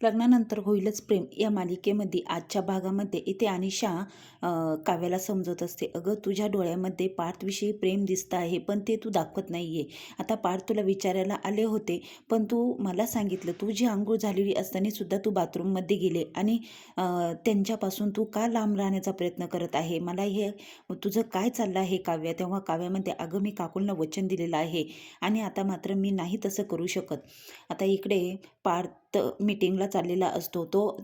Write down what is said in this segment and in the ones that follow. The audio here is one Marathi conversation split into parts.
लग्नानंतर होईलच प्रेम. या मालिकेमध्ये आजच्या भागामध्ये इथे अनिशा काव्याला समजत असते. अगं तुझ्या डोळ्यामध्ये पार्थविषयी प्रेम दिसतं आहे पण ते तू दाखवत नाही आहे आता पार्थ तुला विचारायला आले होते पण तू मला सांगितलं तू जी आंघोळ झालेली असतानासुद्धा तू बाथरूममध्ये गेले आणि त्यांच्यापासून तू का लांब राहण्याचा प्रयत्न करत आहे? मला हे तुझं काय चाललं आहे काव्य? तेव्हा काव्यामध्ये अगं मी काकूंना वचन दिलेलं आहे आणि आता मात्र मी नाही तसं करू शकत. आता इकडे पार्थ मीटिंगला चाललेला असतो. तो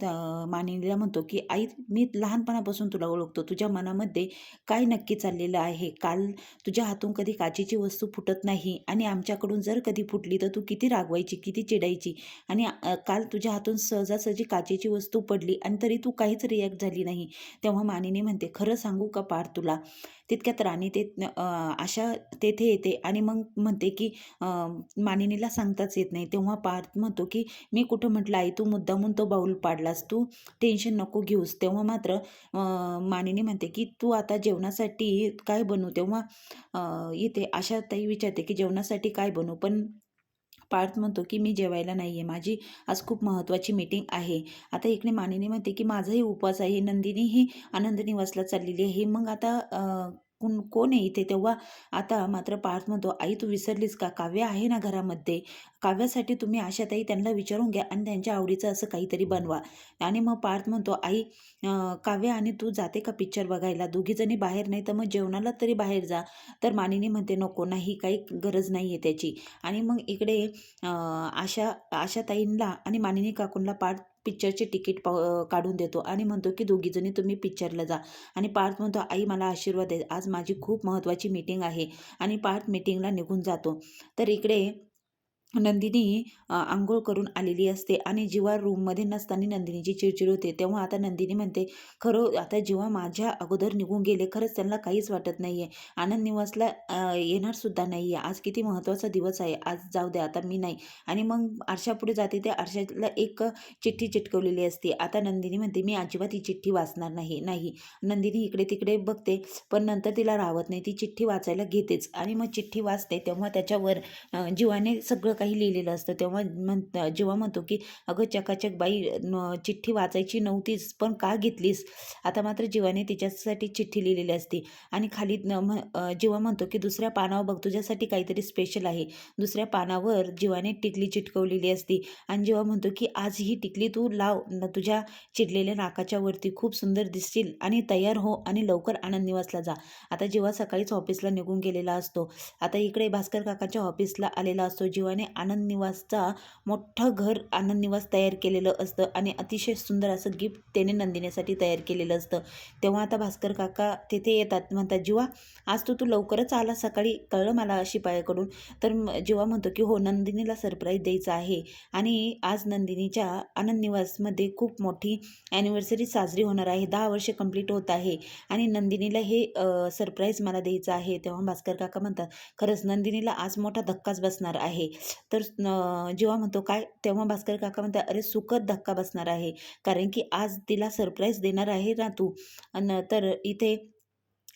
मानिनीला म्हणतो की आई मी लहानपणापासून तुला ओळखतो. तुझ्या मनामध्ये काय नक्की चाललेलं आहे? काल तुझ्या हातून कधी काचेची वस्तू फुटत नाही आणि आमच्याकडून जर कधी फुटली तर तू किती रागवायची किती चिडायची? आणि काल तुझ्या हातून सहजासहजी काचेची वस्तू पडली आणि तरी तू काहीच रिॲक्ट झाली नाही. तेव्हा मानिनी म्हणते खरं सांगू का पार तुला? तितक्यात राणी ते आशा तेथे येते आणि मग म्हणते की मानिनीला सांगताच येत नाही. तेव्हा पार्थ म्हणतो की मी कुठं कुठं म्हटलं आई तू मुद्दामून तो बाऊल पाडलास. तू टेन्शन नको घेऊस. तेव्हा मात्र मानिनी म्हणते की तू आता जेवणासाठी काय बनू तेव्हा इथे अशा ताई विचारते की जेवणासाठी काय बनू पण पार्थ म्हणतो की मी जेवायला नाही आहे माझी आज खूप महत्त्वाची मीटिंग आहे. आता इकडे मानिनी म्हणते की माझाही उपवास आहे. नंदिनी ही आनंद निवासला चाललेली आहे. मग आता कोण कोण आहे इथे? तेव्हा आता मात्र पार्थ म्हणतो आई तू विसरलीस का? काव्य आहे ना घरामध्ये. काव्यासाठी तुम्ही आशाताई त्यांना विचारून घ्या आणि त्यांच्या आवडीचं असं काहीतरी बनवा. आणि मग पार्थ म्हणतो आई काव्य आणि तू जाते का पिक्चर बघायला? दोघीजणी बाहेर नाही तर मग जेवणाला तरी बाहेर जा. तर मानिनी म्हणते नको नाही काही गरज नाही आहे त्याची. आणि मग इकडे आशा आशाताईंना आणि मानिनी काकूंना पार्थ पिक्चरचे तिकीट पा काढून देतो. आणि म्हणतो की दोघीजणी तुम्ही पिक्चरला जा. आणि पार्थ म्हणतो आई मला आशीर्वाद दे. आज माझी खूप महत्त्वाची मीटिंग आहे. आणि पार्थ मीटिंगला निघून जातो. तर इकडे नंदिनी आंघोळ करून आलेली असते आणि जीवा रूममध्ये नसताना नंदिनीची चिडचिड होते तेव्हा आता नंदिनी म्हणते खरं आता जेव्हा माझ्या अगोदर निघून गेले खरंच त्यांना काहीच वाटत नाही आहे आनंद निवासला येणारसुद्धा येणार सुद्धा नाही आहे आज किती महत्त्वाचा दिवस आहे. आज जाऊ दे आता मी नाही. आणि मग आरशापुढे जाते. त्या आरशाला एक चिठ्ठी चिटकवलेली असते. आता नंदिनी म्हणते मी अजिबात ही चिठ्ठी वाचणार नाही नाही. नंदिनी इकडे तिकडे बघते पण नंतर तिला राहत नाही. ती चिठ्ठी वाचायला घेतेच. आणि मग चिठ्ठी वाचते तेव्हा त्याच्यावर जीवाने सगळं काही लिहिलेलं असतं. तेव्हा म्हण जेव्हा म्हणतो की अगं चकाचक बाई न चिठ्ठी वाचायची नव्हतीच पण का घेतलीस? आता मात्र जीवाने तिच्यासाठी चिठ्ठी लिहिलेली असते. आणि खाली जेव्हा म्हणतो की दुसऱ्या पानावर बघ तुझ्यासाठी काहीतरी स्पेशल आहे. दुसऱ्या पानावर जीवाने टिकली चिटकवलेली असती. आणि जेव्हा म्हणतो की आज ही टिकली तू लाव तुझ्या चिडलेल्या नाकाच्या वरती खूप सुंदर दिसतील आणि तयार हो आणि लवकर आनंद निवासला जा. आता जेव्हा सकाळीच ऑफिसला निघून गेलेला असतो. आता इकडे भास्कर काकाच्या ऑफिसला आलेला असतो. जीवाने आनंद निवासचा मोठं घर आनंद निवास तयार केलेलं असतं आणि अतिशय सुंदर असं गिफ्ट त्याने नंदिनीसाठी तयार केलेलं असतं. तेव्हा आता भास्कर काका तिथे येतात. म्हणतात जीवा आज तू तू लवकरच आला सकाळी? कळलं मला शिपायाकडून. तर जेव्हा जीवा म्हणतो की हो नंदिनीला सरप्राईज द्यायचं आहे. आणि आज नंदिनीच्या आनंद निवासमध्ये खूप मोठी ॲनिव्हर्सरी साजरी होणार आहे. दहा वर्ष कंप्लीट होत आहे. आणि नंदिनीला हे सरप्राईज मला द्यायचं आहे. तेव्हा भास्कर काका म्हणतात खरंच नंदिनीला आज मोठा धक्काच बसणार आहे. तर जेव्हा म्हणतो काय? तेव्हा भास्कर काका म्हणतात अरे सुखद धक्का बसणार आहे. कारण की आज तिला सरप्राईज देणार आहे ना तू. अन तर इथे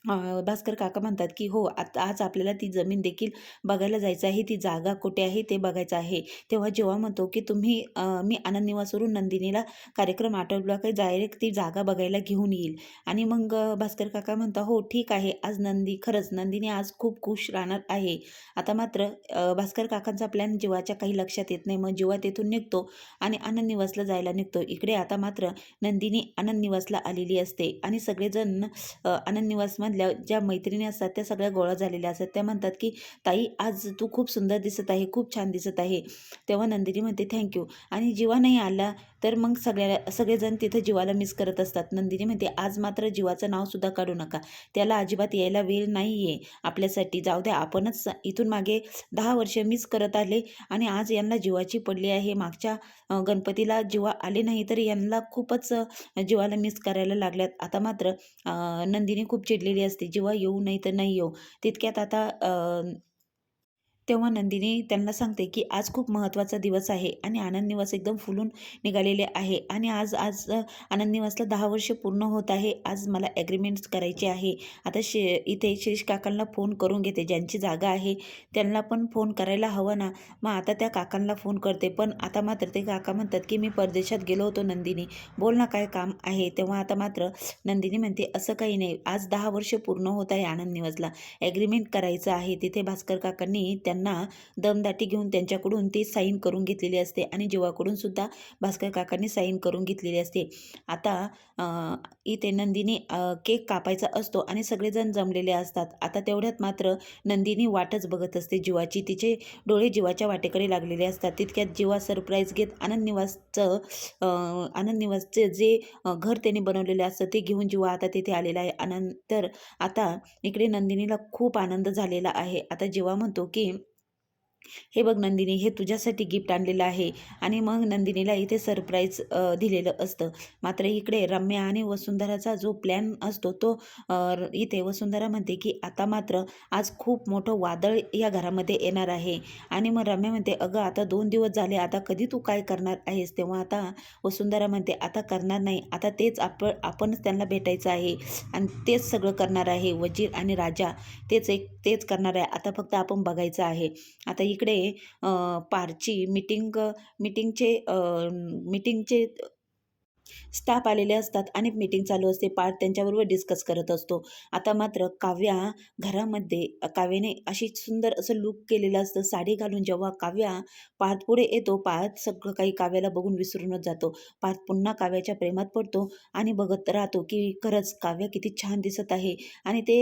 भास्कर काका म्हणतात की हो आता आज आपल्याला ती जमीन देखील बघायला जायचं आहे. ती जागा कुठे आहे ते बघायचं आहे. तेव्हा जेव्हा म्हणतो की तुम्ही मी आनंद निवासवरून नंदिनीला कार्यक्रम आठवला काही डायरेक्ट ती जागा बघायला घेऊन येईल. आणि मग भास्कर काका म्हणता हो ठीक आहे. आज नंदी खरंच नंदिनी आज खूप खुश राहणार आहे. आता मात्र भास्कर काकांचा प्लॅन जीवाच्या काही लक्षात येत नाही. मग जीवा तेथून निघतो आणि आनंद निवासला जायला निघतो. इकडे आता मात्र नंदिनी आनंद निवासला आलेली असते. आणि सगळेजण आनंद निवासमध्ये मधल्या ज्या मैत्रिणी असतात त्या सगळ्या गोळा झालेल्या असतात. त्या म्हणतात की ताई आज तू खूप सुंदर दिसत आहे खूप छान दिसत आहे. तेव्हा नंदिनी म्हणते थँक्यू आणि जीवा नाही आला तर मग सगळ्या सगळेजण तिथं जीवाला मिस करत असतात. नंदिनी म्हणते आज मात्र जीवाचं नावसुद्धा काढू नका. त्याला अजिबात यायला वेळ नाही आहे आपल्यासाठी. जाऊ द्या आपणच इथून मागे दहा वर्ष मिस करत आले आणि आज यांना जीवाची पडली आहे. मागच्या गणपतीला जीवा आले नाही तर यांना खूपच जीवाला मिस करायला लागल्यात. आता मात्र नंदिनी खूप चिडलेली असते जेव्हा येऊ नाही तर नाही येऊ. तितक्यात आता तेव्हा नंदिनी त्यांना सांगते की आज खूप महत्त्वाचा दिवस आहे आणि आनंद निवास एकदम फुलून निघालेले आहे. आणि आज आज आनंद निवासला दहा वर्ष पूर्ण होत आहे. आज मला ॲग्रीमेंट्स करायचे आहे. आता शे इथे शिरीष काकांना फोन करून घेते. ज्यांची जागा आहे त्यांना पण फोन करायला हवा ना. मग आता त्या काकांना फोन करते. पण आता मात्र ते काका म्हणतात की मी परदेशात गेलो होतो नंदिनी. बोल ना काय काम आहे? तेव्हा आता मात्र नंदिनी म्हणते असं काही नाही. आज दहा वर्ष पूर्ण होत आहे आनंद निवासला. ॲग्रीमेंट करायचं आहे. तिथे भास्कर काकांनी त्या त्यांना दमदाटी घेऊन त्यांच्याकडून ती साईन करून घेतलेली असते आणि जीवाकडून सुद्धा भास्कर काकांनी साईन करून घेतलेली असते. आता इथे नंदिनी केक कापायचा असतो आणि सगळेजण जमलेले असतात. आता तेवढ्यात मात्र नंदिनी वाटच बघत असते. जीवाची तिचे डोळे जीवाच्या वाटेकडे लागलेले असतात. तितक्यात जीवा सरप्राईज घेत आनंद निवासचं आनंद निवासचे जे घर त्याने बनवलेले असतं ते घेऊन जीवा आता तिथे आलेला आहे. आनंद तर आता इकडे नंदिनीला खूप आनंद झालेला आहे. आता जेव्हा म्हणतो की हे बघ नंदिनी हे तुझ्यासाठी गिफ्ट आणलेलं आहे आणि मग नंदिनीला इथे सरप्राईज दिलेलं असतं. मात्र इकडे रम्या आणि वसुंधराचा जो प्लॅन असतो तो इथे वसुंधरा म्हणते की आता मात्र आज खूप मोठं वादळ या घरामध्ये येणार आहे. आणि मग रम्या म्हणते अगं आता दोन दिवस झाले आता कधी तू काय करणार आहेस? तेव्हा आता वसुंधरा म्हणते आता करणार नाही आता तेच आपण आपणच त्यांना भेटायचं आहे आणि तेच सगळं करणार आहे वजीर आणि राजा. तेच एक तेच करणार आहे. आता फक्त आपण बघायचं आहे. आता इकडे पारची मिटिंग मिटिंगचे मीटिंगचे स्टाफ आलेले असतात आणि मीटिंग चालू असते. पार्थ त्यांच्याबरोबर डिस्कस करत असतो. आता मात्र काव्या घरामध्ये काव्याने अशी सुंदर असं लुक केलेलं असतं. साडी घालून जेव्हा काव्या पार्थ पुढे येतो पार्थ सगळं काही काव्याला बघून विसरूनच जातो. पार्थ पुन्हा काव्याच्या प्रेमात पडतो आणि बघत राहतो की खरंच काव्या किती छान दिसत आहे. आणि ते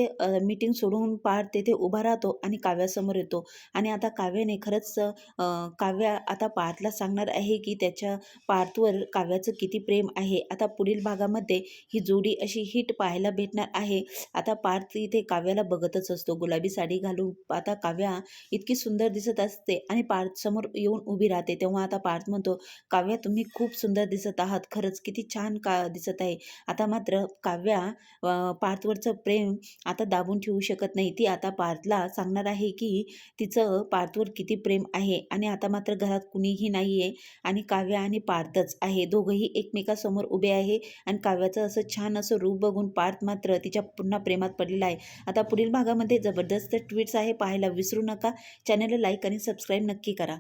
मीटिंग सोडून पार्थ तेथे उभा राहतो आणि काव्यासमोर येतो. आणि आता काव्याने खरंच काव्या आता पार्थला सांगणार आहे की त्याच्या पार्थवर काव्याचं किती प्रेम आहे. आता पुढील भागामध्ये ही जोडी अशी हिट पाहायला भेटणार आहे. आता पार्थ इथे काव्याला बघतच असतो. गुलाबी साडी घालून आता काव्या इतकी सुंदर दिसत असते आणि पार्थ समोर येऊन उभी राहते. तेव्हा आता पार्थ म्हणतो काव्या तुम्ही खूप सुंदर दिसत आहात. खरंच किती छान का दिसत आहे. आता मात्र काव्या पार्थवरचं प्रेम आता दाबून ठेवू शकत नाही. ती आता पार्थला सांगणार आहे की तिचं पार्थवर किती प्रेम आहे. आणि आता मात्र घरात कुणीही नाही आहे आणि काव्या आणि पार्थच आहे. दोघंही एकमेकास समोर उभे आहे आणि काव्याचं असं छान असं रूप बघून पार्थ मात्र तिच्या पुन्हा प्रेमात पडलेला आहे. आता पुढील भागामध्ये जबरदस्त ट्विट्स आहे पाहायला विसरू नका. चॅनलला लाईक आणि सबस्क्राईब नक्की करा.